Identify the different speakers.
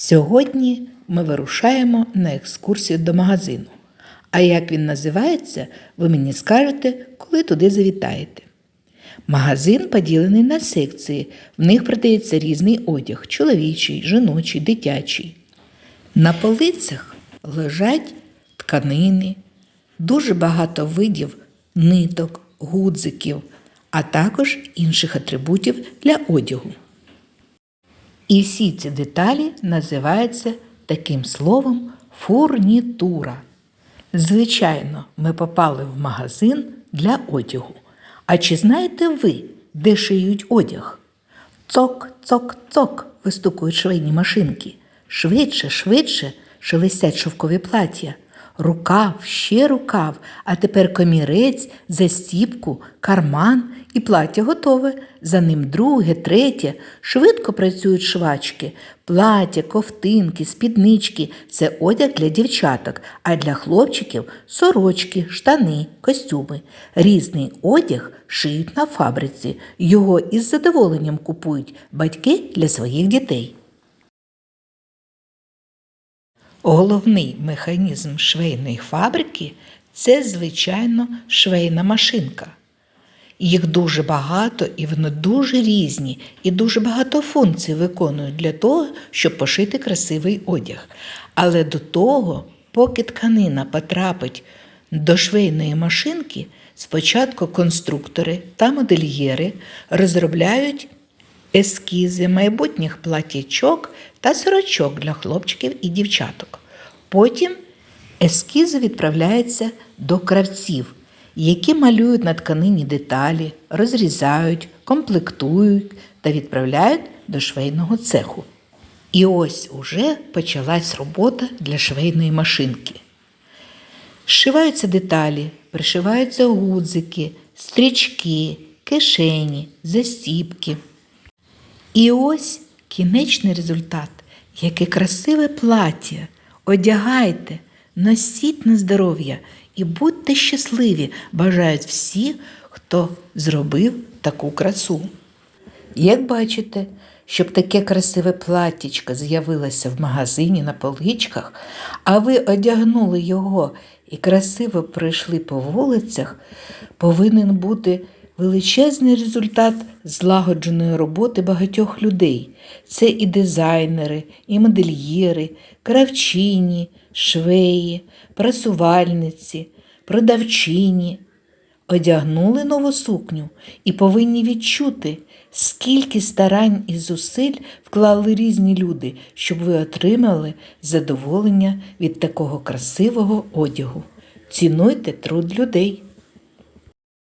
Speaker 1: Сьогодні ми вирушаємо на екскурсію до магазину. А як він називається, ви мені скажете, коли туди завітаєте. Магазин поділений на секції. В них продається різний одяг чоловічий, жіночий, дитячий. На полицях лежать тканини, дуже багато видів ниток, гудзиків, а також інших атрибутів для одягу. І всі ці деталі називаються таким словом фурнітура. Звичайно, ми попали в магазин для одягу. А чи знаєте ви, де шиють одяг? Цок, цок, цок вистукують швейні машинки. Швидше, швидше шелестять шовкові плаття. Рукав, ще рукав, а тепер комірець, застіпку, карман і плаття готове. За ним друге, третє. Швидко працюють швачки. Плаття, ковтинки, спіднички це одяг для дівчаток, а для хлопчиків сорочки, штани, костюми. Різний одяг шиють на фабриці. Його із задоволенням купують батьки для своїх дітей. Головний механізм швейної фабрики це, звичайно, швейна машинка. Їх дуже багато і вони дуже різні, і дуже багато функцій виконують для того, щоб пошити красивий одяг. Але до того, поки тканина потрапить до швейної машинки, спочатку конструктори та модельєри розробляють ескізи майбутніх платячок та сорочок для хлопчиків і дівчаток. Потім ескізи відправляються до кравців, які малюють на тканині деталі, розрізають, комплектують та відправляють до швейного цеху. І ось уже почалась робота для швейної машинки. Зшиваються деталі, пришиваються гудзики, стрічки, кишені, застіпки. І ось кінечний результат, яке красиве плаття. Одягайте, носіть на здоров'я і будьте щасливі, бажають всі, хто зробив таку красу. Як бачите, щоб таке красиве платтячко з'явилося в магазині на поличках, а ви одягнули його і красиво пройшли по вулицях, повинен бути величезний результат злагодженої роботи багатьох людей. Це і дизайнери, і модельєри, кравчині, швеї, прасувальниці, продавчині. Одягнули нову сукню і повинні відчути, скільки старань і зусиль вклали різні люди, щоб ви отримали задоволення від такого красивого одягу. Цінуйте труд людей.